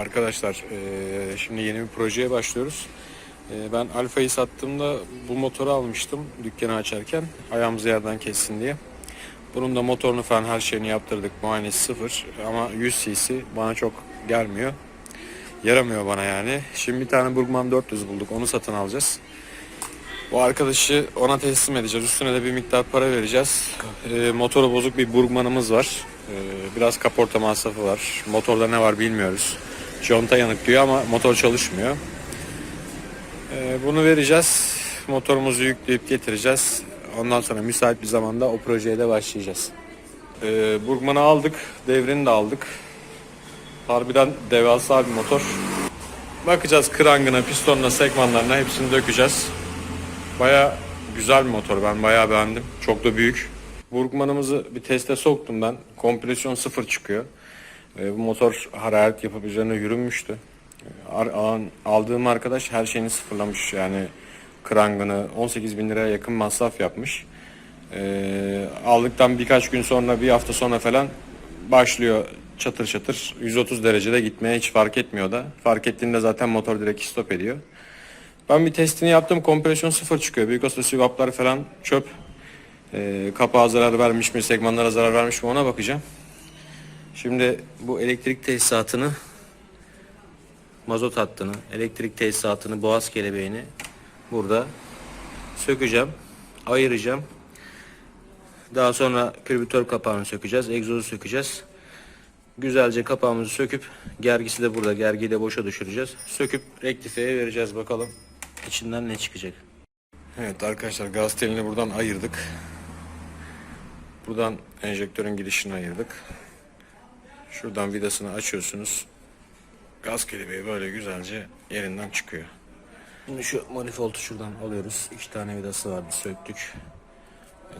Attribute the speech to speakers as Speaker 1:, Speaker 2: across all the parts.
Speaker 1: Arkadaşlar eee, şimdi yeni bir projeye başlıyoruz. Eee, Ben Alfa'yı sattığımda bu motoru almıştım dükkanı açarken ayağımızı yerden kessin diye. Bunun da motorunu falan her şeyini yaptırdık. Muayenesi sıfır ama 100 cc bana çok gelmiyor. Yaramıyor bana yani. Şimdi bir tane Burgman 400 bulduk onu satın alacağız. Bu arkadaşı ona teslim edeceğiz. Üstüne de bir miktar para vereceğiz. Eee, motoru bozuk bir Burgman'ımız var. Eee, biraz kaporta masrafı var. Motorda ne var bilmiyoruz. Conta yanık diyor ama motor çalışmıyor. Eee, bunu vereceğiz. Motorumuzu yükleyip getireceğiz. Ondan sonra müsait bir zamanda o projeye de başlayacağız. Eee Burgman'ı aldık. Devrini de aldık. Harbiden devasa bir motor. Bakacağız krangına, pistonuna, sekmanlarına hepsini dökeceğiz. Baya güzel bir motor. Ben bayağı beğendim. Çok da büyük. Burgman'ımızı bir teste soktum ben. Kompresyon sıfır çıkıyor. E, bu motor hararet yapıp üzerine yürünmüştü. E, aldığım arkadaş her şeyini sıfırlamış. Yani krangını 18 bin liraya yakın masraf yapmış. E, aldıktan birkaç gün sonra bir hafta sonra falan başlıyor çatır çatır 130 derecede gitmeye hiç fark etmiyor da. Fark ettiğinde zaten motor direkt stop ediyor. Ben bir testini yaptım. Kompresyon sıfır çıkıyor. Büyük olsa süvaplar falan çöp. Ee, kapağa zarar vermiş mi, segmanlara zarar vermiş mi ona bakacağım. Şimdi bu elektrik tesisatını, mazot hattını, elektrik tesisatını, boğaz kelebeğini burada sökeceğim, ayıracağım. Daha sonra külbütör kapağını sökeceğiz, egzozu sökeceğiz. Güzelce kapağımızı söküp gergisi de burada. Gergiyi de boşa düşüreceğiz. Söküp rektifeye vereceğiz bakalım içinden ne çıkacak. Evet arkadaşlar gaz telini buradan ayırdık. Buradan enjektörün girişini ayırdık. Şuradan vidasını açıyorsunuz. Gaz kelebeği böyle güzelce yerinden çıkıyor. Şimdi şu manifoldu şuradan alıyoruz. İki tane vidası vardı söktük.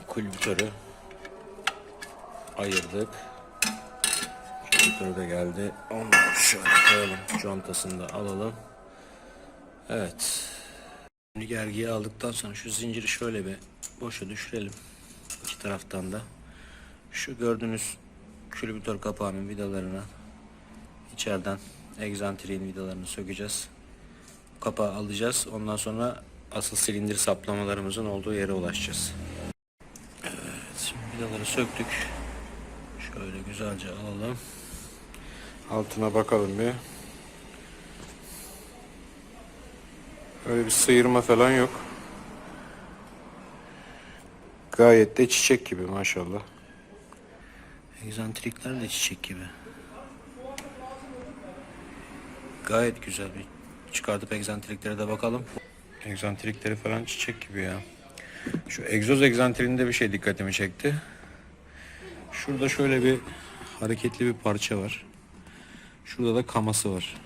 Speaker 1: Kulbütörü ayırdık. Kulbütörü de geldi. Onları şöyle koyalım. Contasını da alalım. Evet. Şimdi gergiyi aldıktan sonra şu zinciri şöyle bir boşa düşürelim. İki taraftan da. Şu gördüğünüz külbütör kapağının vidalarına içeriden egzantriğin vidalarını sökeceğiz. Kapağı alacağız. Ondan sonra asıl silindir saplamalarımızın olduğu yere ulaşacağız. Evet, şimdi vidaları söktük. Şöyle güzelce alalım. Altına bakalım bir. Öyle bir sıyırma falan yok. Gayet de çiçek gibi maşallah. Egzantrikler de çiçek gibi. Gayet güzel bir çıkartıp egzantriklere de bakalım. Egzantrikleri falan çiçek gibi ya. Şu egzoz egzantriğinde bir şey dikkatimi çekti. Şurada şöyle bir hareketli bir parça var. Şurada da kaması var.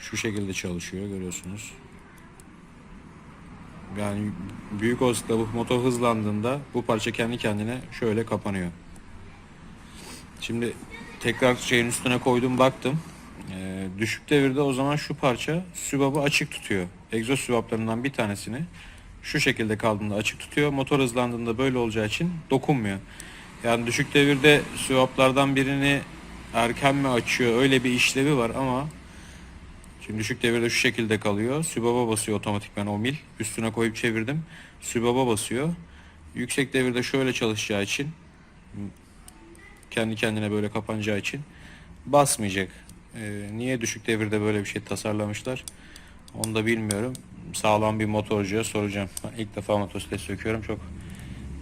Speaker 1: Şu şekilde çalışıyor görüyorsunuz. Yani büyük olasılıkla bu motor hızlandığında bu parça kendi kendine şöyle kapanıyor. Şimdi tekrar şeyin üstüne koydum baktım. Ee, düşük devirde o zaman şu parça sübabı açık tutuyor. Egzoz sübaplarından bir tanesini şu şekilde kaldığında açık tutuyor. Motor hızlandığında böyle olacağı için dokunmuyor. Yani düşük devirde sübaplardan birini erken mi açıyor öyle bir işlevi var ama Şimdi düşük devirde şu şekilde kalıyor. Sübaba basıyor otomatikman o mil. Üstüne koyup çevirdim. Sübaba basıyor. Yüksek devirde şöyle çalışacağı için kendi kendine böyle kapanacağı için basmayacak. Ee, niye düşük devirde böyle bir şey tasarlamışlar? Onu da bilmiyorum. Sağlam bir motorcuya soracağım. İlk defa motosiklet söküyorum. Çok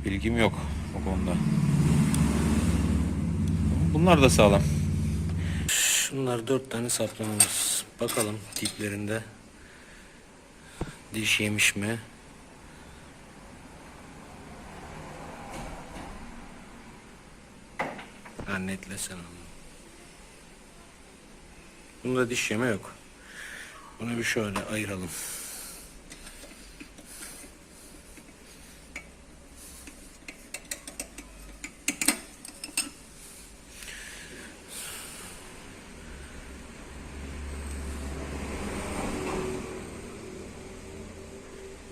Speaker 1: bilgim yok o konuda. Bunlar da sağlam. Şunlar dört tane saplamamız. Bakalım tiplerinde diş yemiş mi? Ha netlesen onu. Bunda diş yeme yok. Bunu bir şöyle ayıralım.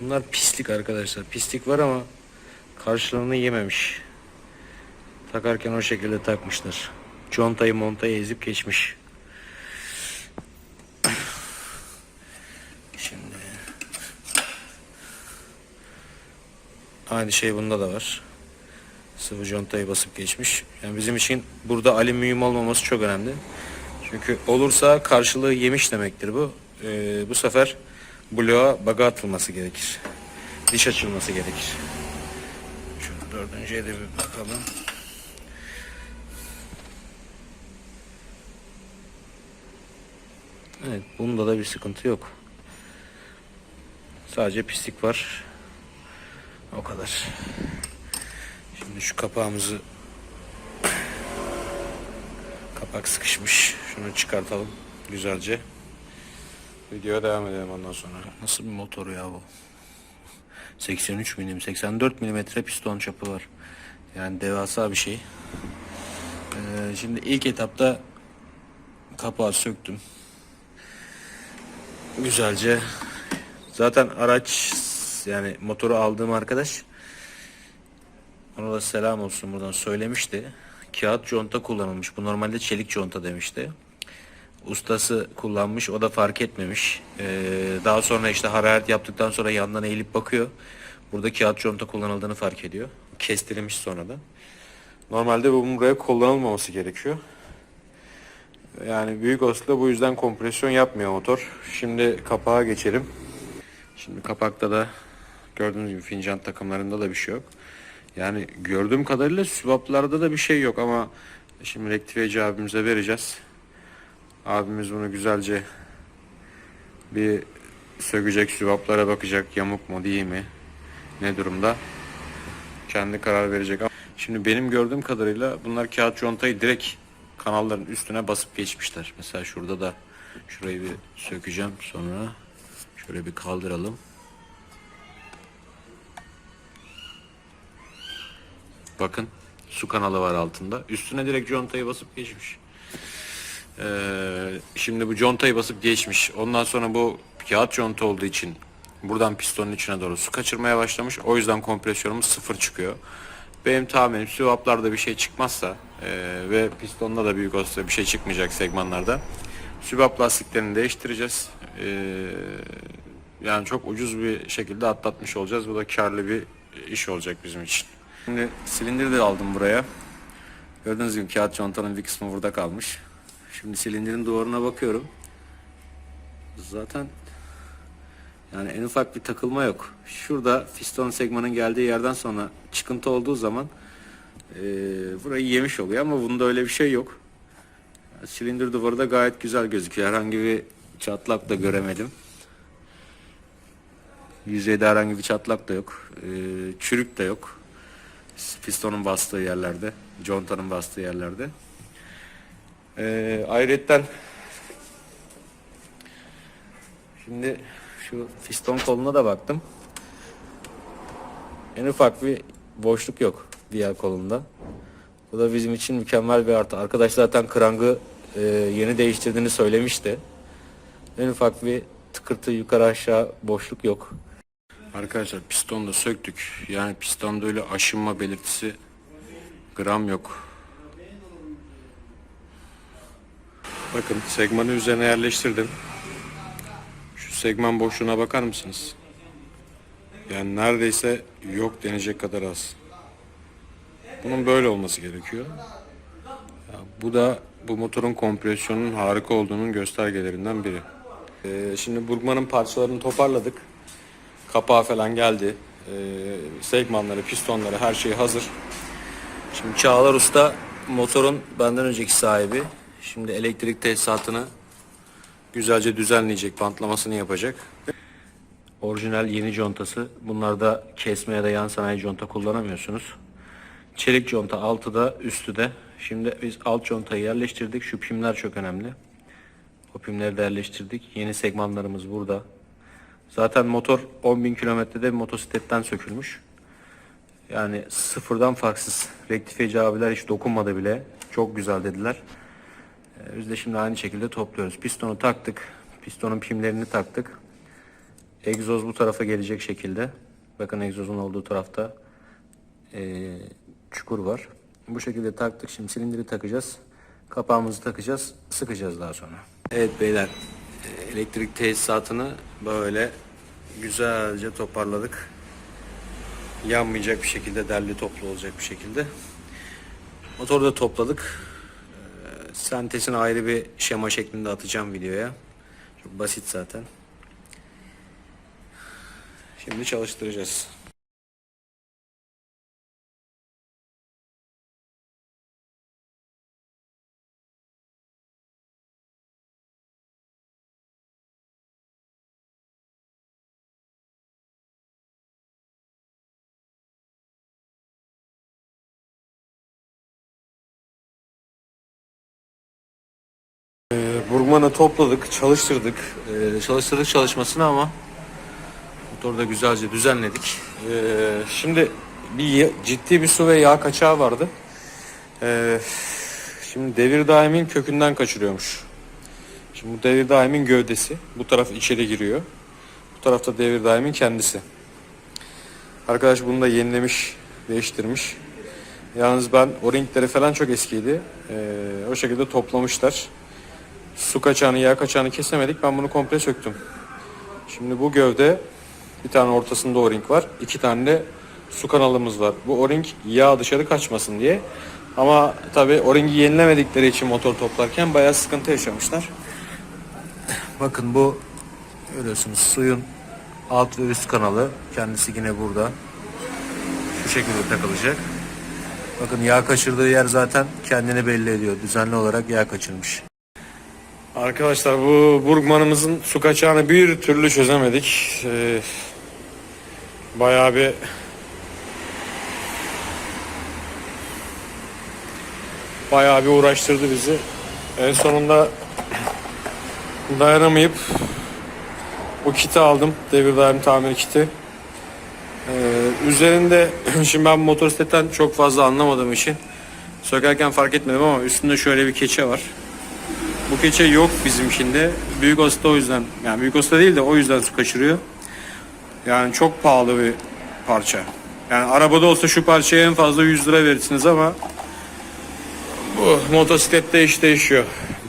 Speaker 1: Bunlar pislik arkadaşlar. Pislik var ama karşılığını yememiş. Takarken o şekilde takmışlar. Contayı montayı ezip geçmiş. Şimdi aynı şey bunda da var. Sıvı contayı basıp geçmiş. Yani bizim için burada alüminyum olmaması çok önemli. Çünkü olursa karşılığı yemiş demektir bu. Ee, bu sefer bloğa baga atılması gerekir. Diş açılması gerekir. Şu dördüncüye de bir bakalım. Evet bunda da bir sıkıntı yok. Sadece pislik var. O kadar. Şimdi şu kapağımızı kapak sıkışmış. Şunu çıkartalım güzelce. Videoya devam edelim ondan sonra. Nasıl bir motor ya bu? 83 milim, 84 milimetre piston çapı var. Yani devasa bir şey. Ee, şimdi ilk etapta kapağı söktüm. Güzelce. Zaten araç yani motoru aldığım arkadaş ona da selam olsun buradan söylemişti. Kağıt conta kullanılmış. Bu normalde çelik conta demişti. Ustası kullanmış. O da fark etmemiş. Ee, daha sonra işte hararet yaptıktan sonra yandan eğilip bakıyor. Burada kağıt conta kullanıldığını fark ediyor. Kestirilmiş sonradan. Normalde bu buraya kullanılmaması gerekiyor. Yani büyük olasılıkla bu yüzden kompresyon yapmıyor motor. Şimdi kapağa geçelim. Şimdi kapakta da gördüğünüz gibi fincan takımlarında da bir şey yok. Yani gördüğüm kadarıyla sübaplarda da bir şey yok ama şimdi rektifiyeci abimize vereceğiz. Abimiz bunu güzelce bir sökecek sübaplara bakacak yamuk mu değil mi ne durumda kendi karar verecek. Şimdi benim gördüğüm kadarıyla bunlar kağıt contayı direkt kanalların üstüne basıp geçmişler. Mesela şurada da şurayı bir sökeceğim sonra şöyle bir kaldıralım. Bakın su kanalı var altında. Üstüne direkt contayı basıp geçmiş. Ee, şimdi bu contayı basıp geçmiş. Ondan sonra bu kağıt conta olduğu için buradan pistonun içine doğru su kaçırmaya başlamış. O yüzden kompresyonumuz sıfır çıkıyor. Benim tahminim süvaplarda bir şey çıkmazsa e, ve pistonda da büyük olsa bir şey çıkmayacak segmanlarda süvap lastiklerini değiştireceğiz. E, yani çok ucuz bir şekilde atlatmış olacağız. Bu da karlı bir iş olacak bizim için. Şimdi silindir de aldım buraya. Gördüğünüz gibi kağıt contanın bir kısmı burada kalmış. Şimdi silindirin duvarına bakıyorum. Zaten yani en ufak bir takılma yok. Şurada piston segmanın geldiği yerden sonra çıkıntı olduğu zaman e, burayı yemiş oluyor ama bunda öyle bir şey yok. Silindir duvarı da gayet güzel gözüküyor. Herhangi bir çatlak da göremedim. Yüzeyde herhangi bir çatlak da yok. E, çürük de yok. Pistonun bastığı yerlerde, contanın bastığı yerlerde. E, ayrıyetten şimdi şu piston koluna da baktım. En ufak bir boşluk yok diğer kolunda. Bu da bizim için mükemmel bir artı. Arkadaş zaten krangı e, yeni değiştirdiğini söylemişti. En ufak bir tıkırtı yukarı aşağı boşluk yok. Arkadaşlar pistonu da söktük. Yani pistonda öyle aşınma belirtisi gram yok. Bakın segmanı üzerine yerleştirdim. Şu segman boşluğuna bakar mısınız? Yani neredeyse yok denecek kadar az. Bunun böyle olması gerekiyor. Ya bu da bu motorun kompresyonunun harika olduğunun göstergelerinden biri. Ee, şimdi Burgman'ın parçalarını toparladık. Kapağı falan geldi. Ee, segmanları, pistonları her şey hazır. Şimdi Çağlar Usta motorun benden önceki sahibi. Şimdi elektrik tesisatını güzelce düzenleyecek, bantlamasını yapacak. Orijinal yeni contası. Bunlarda kesme ya yan sanayi conta kullanamıyorsunuz. Çelik conta altı da üstü de. Şimdi biz alt contayı yerleştirdik. Şu pimler çok önemli. O pimleri de yerleştirdik. Yeni segmanlarımız burada. Zaten motor 10.000 kilometrede motosikletten sökülmüş. Yani sıfırdan farksız. Rektifiyeci abiler hiç dokunmadı bile. Çok güzel dediler. Ee, Biz de şimdi aynı şekilde topluyoruz. Pistonu taktık. Pistonun pimlerini taktık. Egzoz bu tarafa gelecek şekilde. Bakın egzozun olduğu tarafta eee, çukur var. Bu şekilde taktık. Şimdi silindiri takacağız. Kapağımızı takacağız. Sıkacağız daha sonra. Evet beyler. e, Elektrik tesisatını böyle güzelce toparladık. yanmayacak bir şekilde derli toplu olacak bir şekilde. Motoru da topladık. Sentezini ayrı bir şema şeklinde atacağım videoya. Çok basit zaten. Şimdi çalıştıracağız. Topladık, çalıştırdık. Ee, çalıştırdık çalışmasını ama motoru da güzelce düzenledik. Ee, şimdi bir ciddi bir su ve yağ kaçağı vardı. Ee, şimdi devir daimin kökünden kaçırıyormuş. Şimdi bu devir daimin gövdesi. Bu taraf içeri giriyor. Bu tarafta devir daimin kendisi. Arkadaş bunu da yenilemiş, değiştirmiş. Yalnız ben o ringleri falan çok eskiydi. Ee, o şekilde toplamışlar. Su kaçağını, yağ kaçağını kesemedik. Ben bunu komple söktüm. Şimdi bu gövde bir tane ortasında o-ring var. iki tane de su kanalımız var. Bu o-ring yağ dışarı kaçmasın diye. Ama tabi o-ringi yenilemedikleri için motor toplarken bayağı sıkıntı yaşamışlar. Bakın bu görüyorsunuz suyun alt ve üst kanalı. Kendisi yine burada. Şu şekilde takılacak. Bakın yağ kaçırdığı yer zaten kendini belli ediyor. Düzenli olarak yağ kaçırmış. Arkadaşlar bu Burgman'ımızın su kaçağını bir türlü çözemedik. Ee, bayağı bir bayağı bir uğraştırdı bizi. En sonunda dayanamayıp bu kiti aldım. Devir daim tamir kiti. Ee, üzerinde şimdi ben motosikletten çok fazla anlamadığım için sökerken fark etmedim ama üstünde şöyle bir keçe var. Bu keçe yok bizimkinde. Büyük Usta o yüzden yani Büyük Usta değil de o yüzden su kaçırıyor. Yani çok pahalı bir parça. Yani arabada olsa şu parçaya en fazla 100 lira verirsiniz ama bu motosiklette iş değişiyor.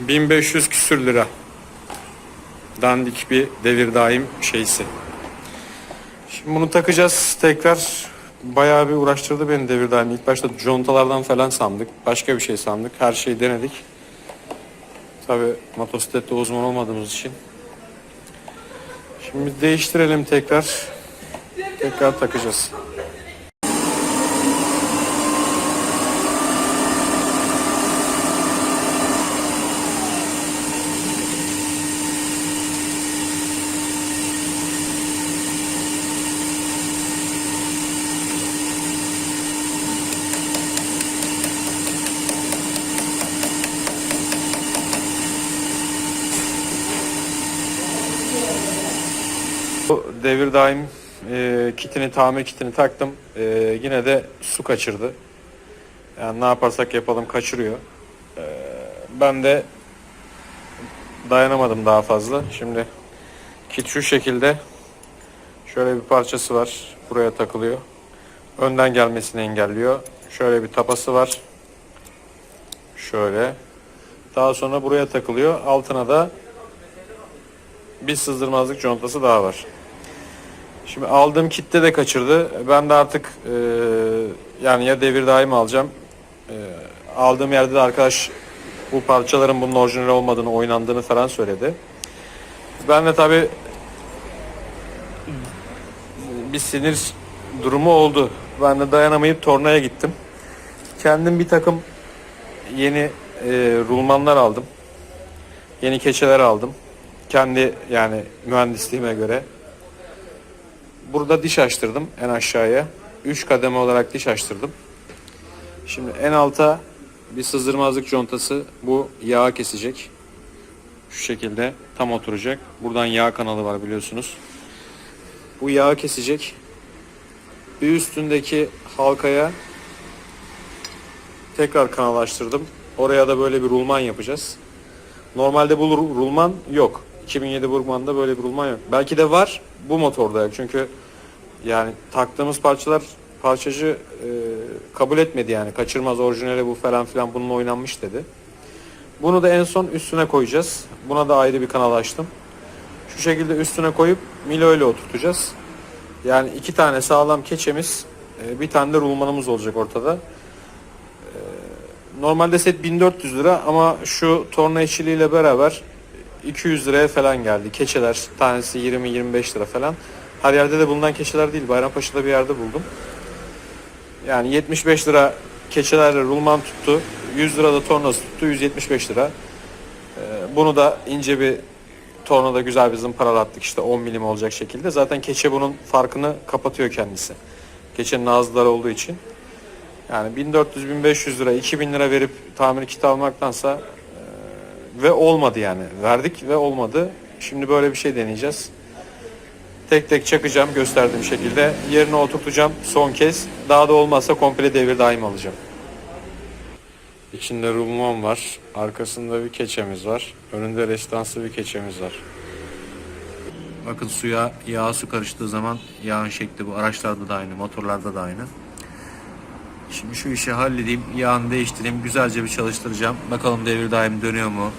Speaker 1: 1500 küsür lira. Dandik bir devir daim şeysi. Şimdi bunu takacağız tekrar. Bayağı bir uğraştırdı beni devir daim. İlk başta contalardan falan sandık. Başka bir şey sandık. Her şeyi denedik. Tabi motosiklette uzman olmadığımız için. Şimdi değiştirelim tekrar. Tekrar takacağız. Bu devir daim e, kitini, tamir kitini taktım. E, yine de su kaçırdı. Yani ne yaparsak yapalım kaçırıyor. E, ben de dayanamadım daha fazla. Şimdi kit şu şekilde. Şöyle bir parçası var. Buraya takılıyor. Önden gelmesini engelliyor. Şöyle bir tapası var. Şöyle. Daha sonra buraya takılıyor. Altına da bir sızdırmazlık contası daha var. Şimdi aldığım kitle de kaçırdı. Ben de artık e, yani ya devir daim alacağım. E, aldığım yerde de arkadaş bu parçaların bunun orijinal olmadığını, oynandığını falan söyledi. Ben de tabi bir sinir durumu oldu. Ben de dayanamayıp tornaya gittim. Kendim bir takım yeni e, rulmanlar aldım. Yeni keçeler aldım. Kendi yani mühendisliğime göre. Burada diş açtırdım en aşağıya. 3 kademe olarak diş açtırdım. Şimdi en alta bir sızdırmazlık contası bu yağı kesecek. Şu şekilde tam oturacak. Buradan yağ kanalı var biliyorsunuz. Bu yağı kesecek. Bir üstündeki halkaya tekrar kanalaştırdım. Oraya da böyle bir rulman yapacağız. Normalde bu ru- rulman yok. 2007 Burgman'da böyle bir rulman yok. Belki de var bu motorda yok. Çünkü yani taktığımız parçalar parçacı e, kabul etmedi yani. Kaçırmaz orijinali bu falan filan bununla oynanmış dedi. Bunu da en son üstüne koyacağız. Buna da ayrı bir kanal açtım. Şu şekilde üstüne koyup Milo ile oturtacağız. Yani iki tane sağlam keçemiz e, bir tane de rulmanımız olacak ortada. E, Normalde set 1400 lira ama şu torna işçiliğiyle beraber 200 liraya falan geldi. Keçeler tanesi 20-25 lira falan. Her yerde de bulunan keçeler değil. Bayrampaşa'da bir yerde buldum. Yani 75 lira keçelerle rulman tuttu. 100 lira da tornası tuttu. 175 lira. Ee, Bunu da ince bir tornada güzel bir zımparalattık işte 10 milim olacak şekilde. Zaten keçe bunun farkını kapatıyor kendisi. Keçenin ağızları olduğu için. Yani 1400-1500 lira 2000 lira verip tamir kiti almaktansa ve olmadı yani. Verdik ve olmadı. Şimdi böyle bir şey deneyeceğiz. Tek tek çakacağım gösterdiğim şekilde. Yerine oturtacağım son kez. Daha da olmazsa komple devir daim alacağım. İçinde rulman var. Arkasında bir keçemiz var. Önünde restanslı bir keçemiz var. Bakın suya yağ su karıştığı zaman yağın şekli bu. Araçlarda da aynı, motorlarda da aynı. Şimdi şu işi halledeyim, yağını değiştireyim, güzelce bir çalıştıracağım. Bakalım devir daim dönüyor mu?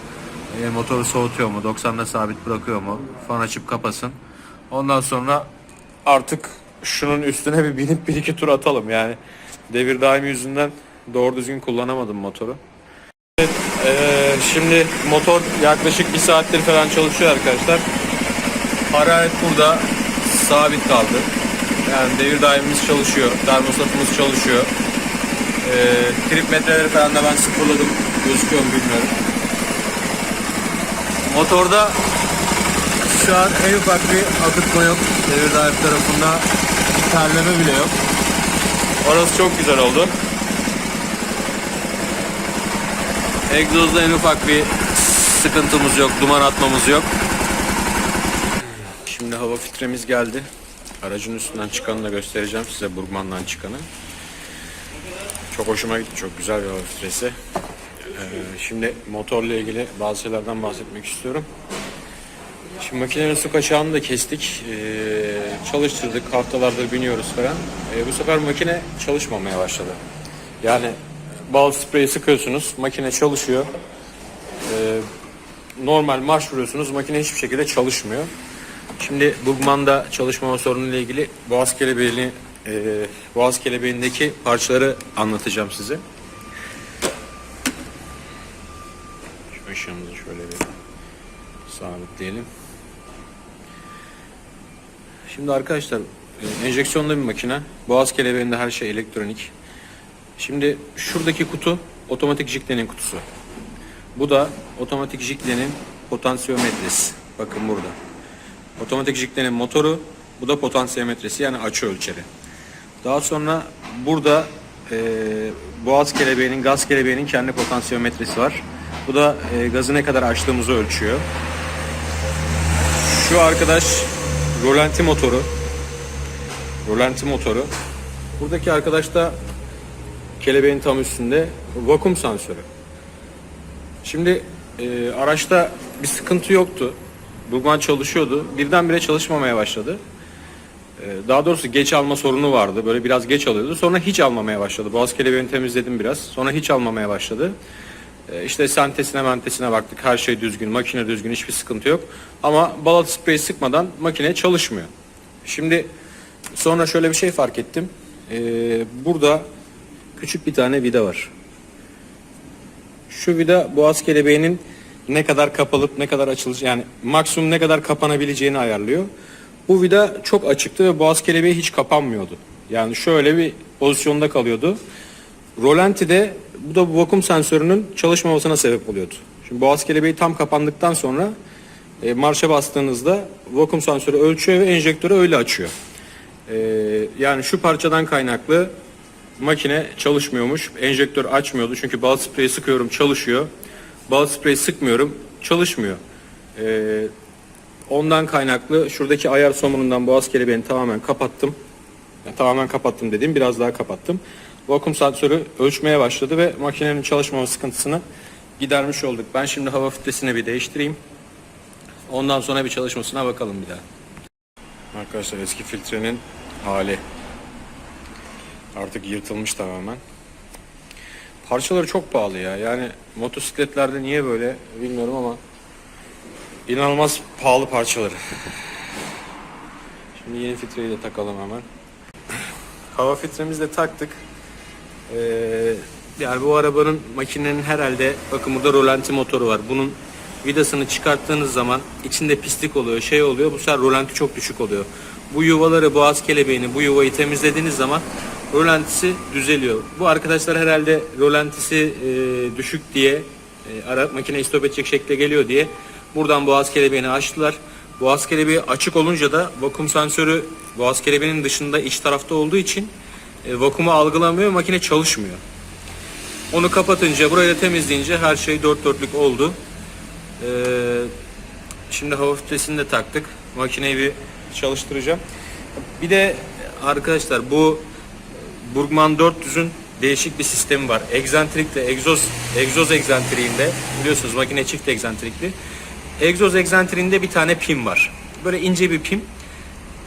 Speaker 1: E, motoru soğutuyor mu? 90'da sabit bırakıyor mu? Fan açıp kapasın. Ondan sonra artık şunun üstüne bir binip bir iki tur atalım. Yani devir daimi yüzünden doğru düzgün kullanamadım motoru. Evet, eee, şimdi motor yaklaşık bir saattir falan çalışıyor arkadaşlar. Hararet burada sabit kaldı. Yani devir daimimiz çalışıyor, termostatımız çalışıyor. Eee trip metreleri falan da ben sıfırladım. Gözüküyor mu bilmiyorum. Motorda şu an en ufak bir akıtma yok. Devir daim tarafında terleme bile yok. Orası çok güzel oldu. Egzozda en ufak bir sıkıntımız yok, duman atmamız yok. Şimdi hava filtremiz geldi. Aracın üstünden çıkanı da göstereceğim size Burgman'dan çıkanı. Çok hoşuma gitti, çok güzel bir hava filtresi. Ee, şimdi motorla ilgili bazı şeylerden bahsetmek istiyorum. Şimdi makinenin su kaçağını da kestik. Ee, çalıştırdık. Haftalardır biniyoruz falan. Ee, bu sefer makine çalışmamaya başladı. Yani bal spreyi sıkıyorsunuz. Makine çalışıyor. Ee, normal marş vuruyorsunuz. Makine hiçbir şekilde çalışmıyor. Şimdi Bugman'da çalışmama sorunu ile ilgili boğaz kelebeğini e, boğaz kelebeğindeki parçaları anlatacağım size. Şu ışığımızı şöyle bir sabitleyelim. Şimdi arkadaşlar e, enjeksiyonlu bir makine. Boğaz kelebeğinde her şey elektronik. Şimdi şuradaki kutu otomatik jiklenin kutusu. Bu da otomatik jiklenin potansiyometresi. Bakın burada. Otomatik jiklenin motoru. Bu da potansiyometresi yani açı ölçeri. Daha sonra burada e, boğaz kelebeğinin, gaz kelebeğinin kendi potansiyometresi var. Bu da e, gazı ne kadar açtığımızı ölçüyor. Şu arkadaş rolanti motoru. Rolanti motoru. Buradaki arkadaş da kelebeğin tam üstünde vakum sensörü. Şimdi e, araçta bir sıkıntı yoktu. Burgman çalışıyordu. Birdenbire çalışmamaya başladı. E, daha doğrusu geç alma sorunu vardı. Böyle biraz geç alıyordu. Sonra hiç almamaya başladı. Boğaz kelebeğini temizledim biraz. Sonra hiç almamaya başladı. E, işte sentesine mentesine baktık. Her şey düzgün, makine düzgün, hiçbir sıkıntı yok. Ama balat spreyi sıkmadan makine çalışmıyor. Şimdi sonra şöyle bir şey fark ettim. E, burada küçük bir tane vida var. Şu vida boğaz kelebeğinin ne kadar kapalıp ne kadar açılacak yani maksimum ne kadar kapanabileceğini ayarlıyor. Bu vida çok açıktı ve boğaz kelebeği hiç kapanmıyordu. Yani şöyle bir pozisyonda kalıyordu. Rolanti'de bu da bu vakum sensörünün çalışmamasına sebep oluyordu. Şimdi boğaz kelebeği tam kapandıktan sonra e, marşa bastığınızda vakum sensörü ölçüyor ve enjektörü öyle açıyor. E, yani şu parçadan kaynaklı makine çalışmıyormuş. Enjektör açmıyordu çünkü bal spreyi sıkıyorum çalışıyor. Bal spreyi sıkmıyorum çalışmıyor. Ee, ondan kaynaklı şuradaki ayar somunundan boğaz kelebeğini tamamen kapattım. Yani tamamen kapattım dediğim biraz daha kapattım. Vakum sensörü ölçmeye başladı ve makinenin çalışmama sıkıntısını gidermiş olduk. Ben şimdi hava filtresini bir değiştireyim. Ondan sonra bir çalışmasına bakalım bir daha. Arkadaşlar eski filtrenin hali. Artık yırtılmış tamamen. Parçaları çok pahalı ya. Yani motosikletlerde niye böyle bilmiyorum ama inanılmaz pahalı parçaları. Şimdi yeni filtreyi de takalım hemen. hava filtremizi de taktık. Ee, yani bu arabanın makinenin herhalde bakın burada rolanti motoru var. Bunun vidasını çıkarttığınız zaman içinde pislik oluyor, şey oluyor. Bu sefer rolanti çok düşük oluyor. Bu yuvaları, boğaz kelebeğini, bu yuvayı temizlediğiniz zaman rolantisi düzeliyor. Bu arkadaşlar herhalde rolantisi e, düşük diye e, ara makineyi stop edecek şekilde geliyor diye buradan boğaz kelebeğini açtılar. Boğaz kelebeği açık olunca da vakum sensörü boğaz kelebeğinin dışında iç tarafta olduğu için e, vakumu algılamıyor, makine çalışmıyor. Onu kapatınca, burayı da temizleyince her şey dört dörtlük oldu. Ee, şimdi hava filtresini de taktık. Makineyi bir çalıştıracağım. Bir de arkadaşlar bu Burgman 400'ün değişik bir sistemi var. Egzentrikle egzoz egzoz egzentriğinde biliyorsunuz makine çift egzentrikli. Egzoz egzentriğinde bir tane pim var. Böyle ince bir pim.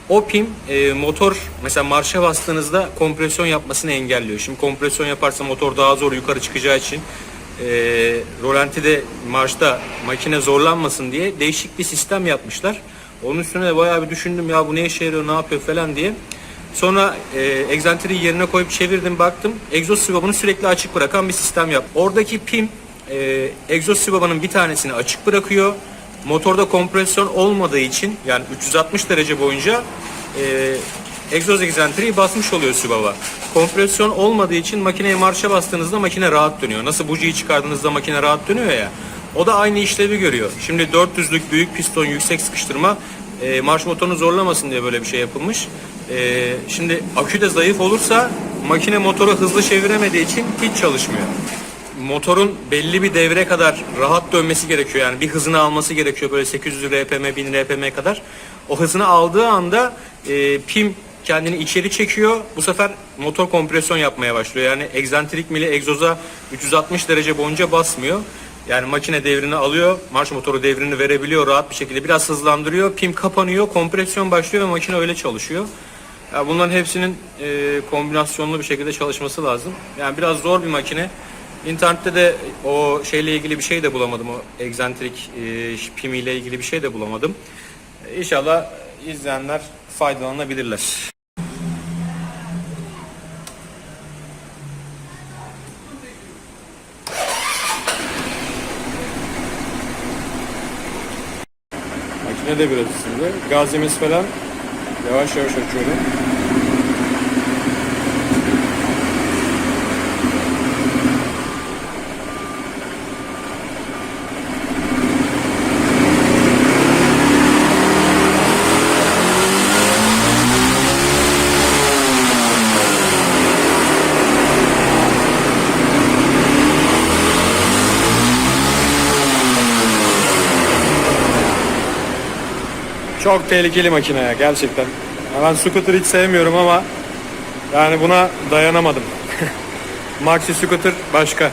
Speaker 1: O pim e, motor mesela marşa bastığınızda kompresyon yapmasını engelliyor. Şimdi kompresyon yaparsa motor daha zor yukarı çıkacağı için e, rolantide marşta makine zorlanmasın diye değişik bir sistem yapmışlar. Onun üstüne de bayağı bir düşündüm ya bu ne işe yarıyor ne yapıyor falan diye. Sonra e, egzantriyi yerine koyup çevirdim baktım. Egzoz sivabını sürekli açık bırakan bir sistem yap. Oradaki pim e, egzoz sivabanın bir tanesini açık bırakıyor. Motorda kompresyon olmadığı için yani 360 derece boyunca e, egzoz egzantriyi basmış oluyor sivaba. Kompresyon olmadığı için makineye marşa bastığınızda makine rahat dönüyor. Nasıl bujiyi çıkardığınızda makine rahat dönüyor ya. O da aynı işlevi görüyor. Şimdi 400'lük büyük piston yüksek sıkıştırma e, marş motorunu zorlamasın diye böyle bir şey yapılmış. E, şimdi akü de zayıf olursa makine motoru hızlı çeviremediği için hiç çalışmıyor. Motorun belli bir devre kadar rahat dönmesi gerekiyor. Yani bir hızını alması gerekiyor böyle 800 RPM, 1000 RPM kadar. O hızını aldığı anda e, pim kendini içeri çekiyor. Bu sefer motor kompresyon yapmaya başlıyor. Yani egzantrik mili egzoza 360 derece boyunca basmıyor. Yani makine devrini alıyor, marş motoru devrini verebiliyor rahat bir şekilde. Biraz hızlandırıyor, pim kapanıyor, kompresyon başlıyor ve makine öyle çalışıyor. Ya bunların hepsinin e, kombinasyonlu bir şekilde çalışması lazım. Yani biraz zor bir makine. İnternette de o şeyle ilgili bir şey de bulamadım. O egzantrik e, pim ile ilgili bir şey de bulamadım. İnşallah izleyenler faydalanabilirler. Makine de biraz ısındı. Gaz yemesi falan yavaş yavaş açıyorum. Çok tehlikeli makine ya gerçekten. Ya Ben scooter hiç sevmiyorum ama yani buna dayanamadım. Maxi scooter başka.